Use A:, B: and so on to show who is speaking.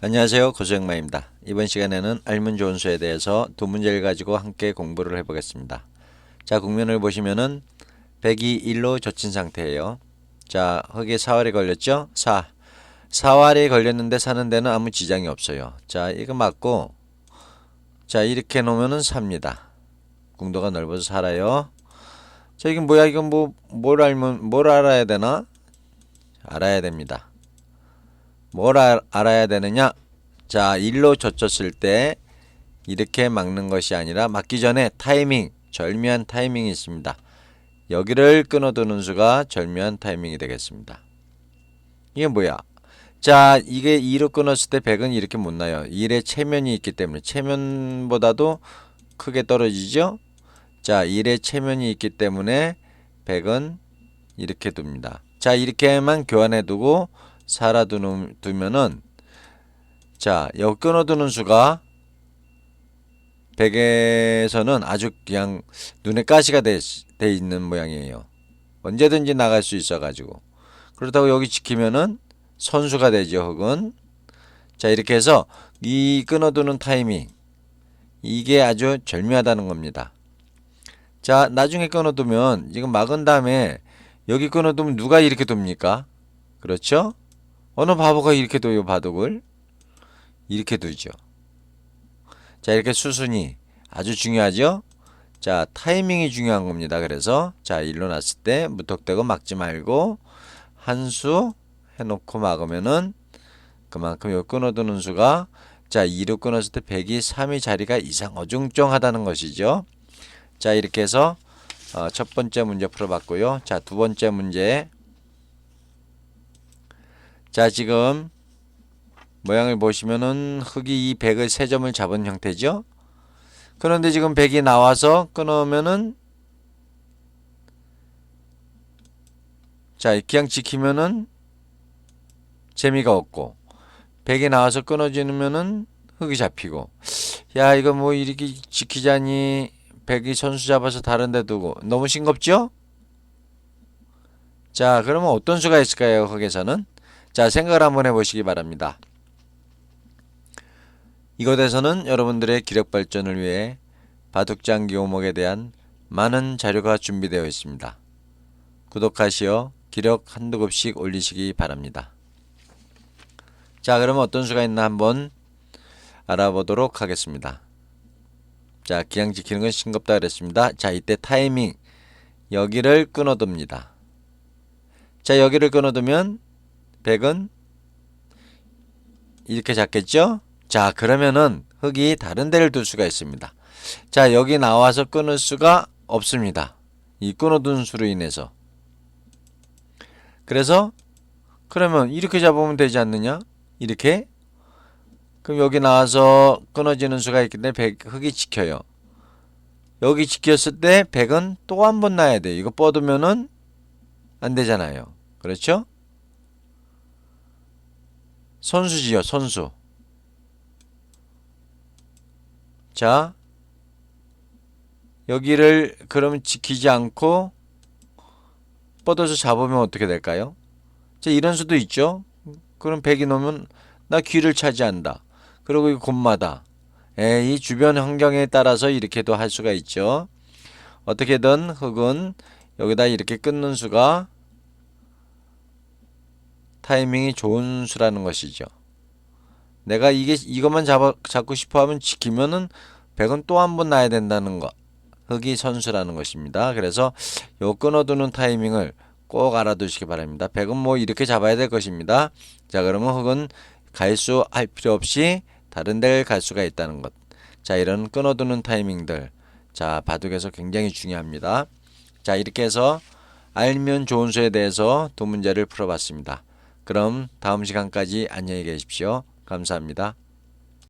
A: 안녕하세요 고수영마입니다. 이번 시간에는 알면 좋은 수에 대해서 두 문제를 가지고 함께 공부를 해보겠습니다. 자 국면을 보시면은 100이 1로 젖힌 상태예요. 자 흙에 사활이 걸렸죠? 4 사활이 걸렸는데 사는 데는 아무 지장이 없어요. 자 이거 맞고 자 이렇게 놓으면은 삽니다. 궁도가 넓어서 살아요. 자 이게 뭐야 이건 뭐 뭘 알면 뭘 알아야 되나? 알아야 됩니다. 뭘 알, 알아야 되느냐? 자, 일로 젖혔을 때 이렇게 막는 것이 아니라 막기 전에 타이밍, 절묘한 타이밍이 있습니다. 여기를 끊어두는 수가 절묘한 타이밍이 되겠습니다. 이게 뭐야? 자, 이게 2로 끊었을 때 100은 이렇게 못 나요. 1의 체면이 있기 때문에 체면보다도 크게 떨어지죠? 자, 1의 체면이 있기 때문에 100은 이렇게 둡니다. 자, 이렇게만 교환해 두고 살아두면은 자, 여기 끊어두는 수가 100에서는 아주 그냥 눈에 가시가 돼, 돼 있는 모양이에요. 언제든지 나갈 수 있어가지고. 그렇다고 여기 지키면은 선수가 되죠, 흙은. 자, 이렇게 해서 이 끊어두는 타이밍. 이게 아주 절묘하다는 겁니다. 자, 나중에 끊어두면 지금 막은 다음에 여기 끊어두면 누가 이렇게 둡니까? 그렇죠? 어느 바보가 이렇게 둬요, 바둑을? 이렇게 두죠. 자, 이렇게 수순이 아주 중요하죠? 자, 타이밍이 중요한 겁니다. 그래서, 자, 일로 놨을 때 무턱대고 막지 말고, 한 수 해놓고 막으면은, 그만큼 요 끊어두는 수가, 자, 2로 끊었을 때 100이 3의 자리가 이상 어중쩡하다는 것이죠. 자, 이렇게 해서, 어, 첫 번째 문제 풀어봤고요. 자, 두 번째 문제. 자, 지금 모양을 보시면은 흙이 이 100을 세 점을 잡은 형태죠. 그런데 지금 100이 나와서 끊으면은 자, 그냥 지키면은 재미가 없고 100이 나와서 끊어지면은 흙이 잡히고 야, 이거 뭐 이렇게 지키자니 100이 선수 잡아서 다른 데 두고 너무 싱겁죠? 자, 그러면 어떤 수가 있을까요? 흙에서는 자, 생각을 한번 해보시기 바랍니다. 이것에서는 여러분들의 기력 발전을 위해 바둑장기 오목에 대한 많은 자료가 준비되어 있습니다. 구독하시어 기력 한두 곱씩 올리시기 바랍니다. 자, 그러면 어떤 수가 있나 한번 알아보도록 하겠습니다. 자, 기양 지키는 건 싱겁다 그랬습니다. 자, 이때 타이밍 여기를 끊어둡니다. 자, 여기를 끊어두면 100은 이렇게 잡겠죠? 자, 그러면은 흙이 다른 데를 둘 수가 있습니다. 자, 여기 나와서 끊을 수가 없습니다. 이 끊어둔 수로 인해서. 그래서 그러면 이렇게 잡으면 되지 않느냐? 이렇게? 그럼 여기 나와서 끊어지는 수가 있기 때문에 100, 흙이 지켜요. 여기 지켰을 때 100은 또 한 번 나야 돼. 이거 뻗으면은 안 되잖아요. 그렇죠? 선수지요, 선수. 자, 여기를 그러면 지키지 않고 뻗어서 잡으면 어떻게 될까요? 자, 이런 수도 있죠. 그럼 백이 놓으면 나 귀를 차지한다. 그리고 이 곰마다. 에, 이 주변 환경에 따라서 이렇게도 할 수가 있죠. 어떻게든 흙은 여기다 이렇게 끊는 수가 타이밍이 좋은 수라는 것이죠. 내가 이게 이것만 잡아, 잡고 싶어 하면 지키면은 100은 또 한 번 나야 된다는 것. 흙이 선수라는 것입니다. 그래서 요 끊어두는 타이밍을 꼭 알아두시기 바랍니다. 100은 뭐 이렇게 잡아야 될 것입니다. 자, 그러면 흙은 갈 수 할 필요 없이 다른 데를 갈 수가 있다는 것. 자, 이런 끊어두는 타이밍들. 자, 바둑에서 굉장히 중요합니다. 자, 이렇게 해서 알면 좋은 수에 대해서 두 문제를 풀어봤습니다. 그럼 다음 시간까지 안녕히 계십시오. 감사합니다.